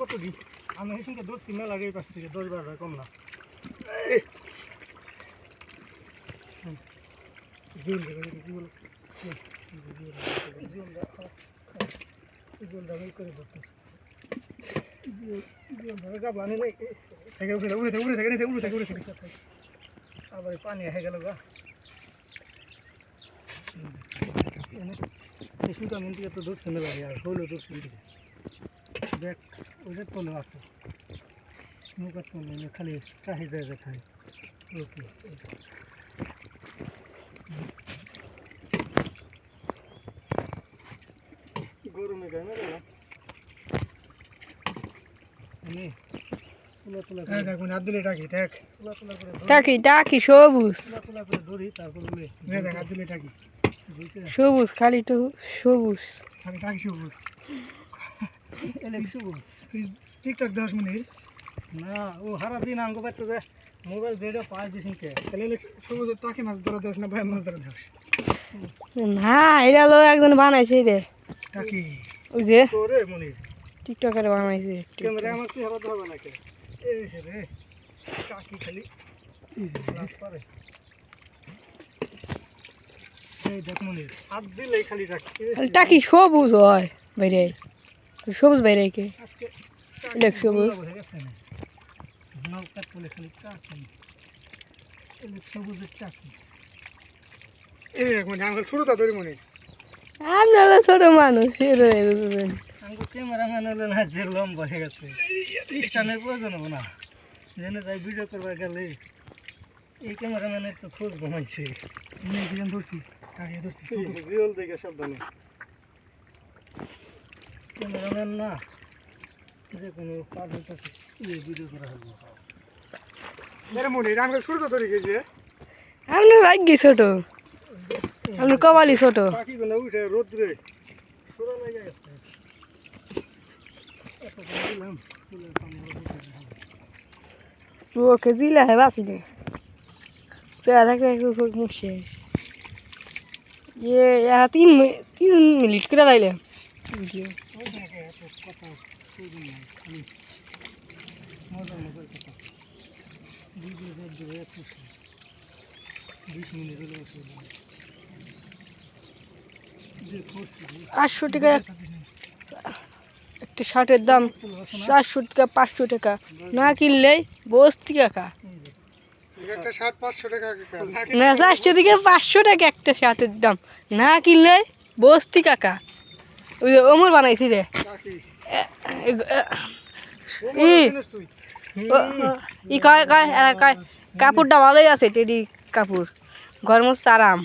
কত দি আমি হেসিনকে ধরছি মেলা এই পাশ থেকে দশ বারো কম না জোন জোন জোন করে ধরতেছে উড়ে থেকে উড়ে থেকে উড়ে থেকে উড়ে থেকে। আবার পানি হয়ে গেল গা। শুনতাম থেকে তো ধরছে মেলা আর হইল ধরছে থেকে দেখ ওদের তলে আছে নৌকার তলে খালি চাহি জায়গা খাই ওকে গরমে গায়ে না দাদা আমি তুলা তুলা করে দেখুন হাত দিলে টাকি দেখ। টাকি টাকি সবুজ। সবুজ খালি তো সবুজ। খালি টাকি সবুজ। সবুজ। টিকটক দশ মিনিট না ও সারা দিন আঙ্গ পাইতে যে মোবাইল যেটা পাঁচ দিন কে তাহলে সবুজ টাকি মাছ ধরা দেশ না ভাই মাছ ধরা দেশ না এটা হলো একজন বানাইছে রে। টাকি। ওই যে তোরে মনির টিকটকারে বানাইছে। ক্যামেরা আমার সে হারাতে হবে নাকি? রে টাকি খালি পারে সবুজ হয় বাইরে। সবুজ বাইরে কে দেখ সবুজ। আপনারা ছোট মানুষ এর বুঝবেন আঙ্কেল ক্যামেরাম্যান হলো না যে লম্বা হয়ে গেছে। স্টানের প্রয়োজন হব না। জেনে যাই ভিডিও করবার গেলে এই ক্যামেরাম্যানের তো খোঁজ ঘুমাইছে ধরছি কাকে ধরছি জিওল দেখে সাবধানে। ক্যামেরাম্যান না যে কোনো পাবের কাছে এই ভিডিও করা হবে এর মনে রামকে শুরু তো ধরে গেছে আপনার ভাগ্য ছোট। কবালি ছোট। রোদ্রে। লাগে ওকে জিলা হয় বাঁচি নে চেয়া থাকে একটু চোখ মুখ শেষ ইয়ে এরা তিন তিন মিনিট করে লাইলাম ভিডিও আটশো টাকা একটা শার্টের দাম চারশো টাকা পাঁচশো টাকা। না কিনলেই বস্তি টাকা না চারশো থেকে পাঁচশো টাকা একটা শার্টের দাম। না কিনলে বস্তি কাকা। ওই যে অমর বানাইছি রে। ই কয় কয় কাপড়টা ভালোই আছে টেডি কাপড়। গরম আরাম।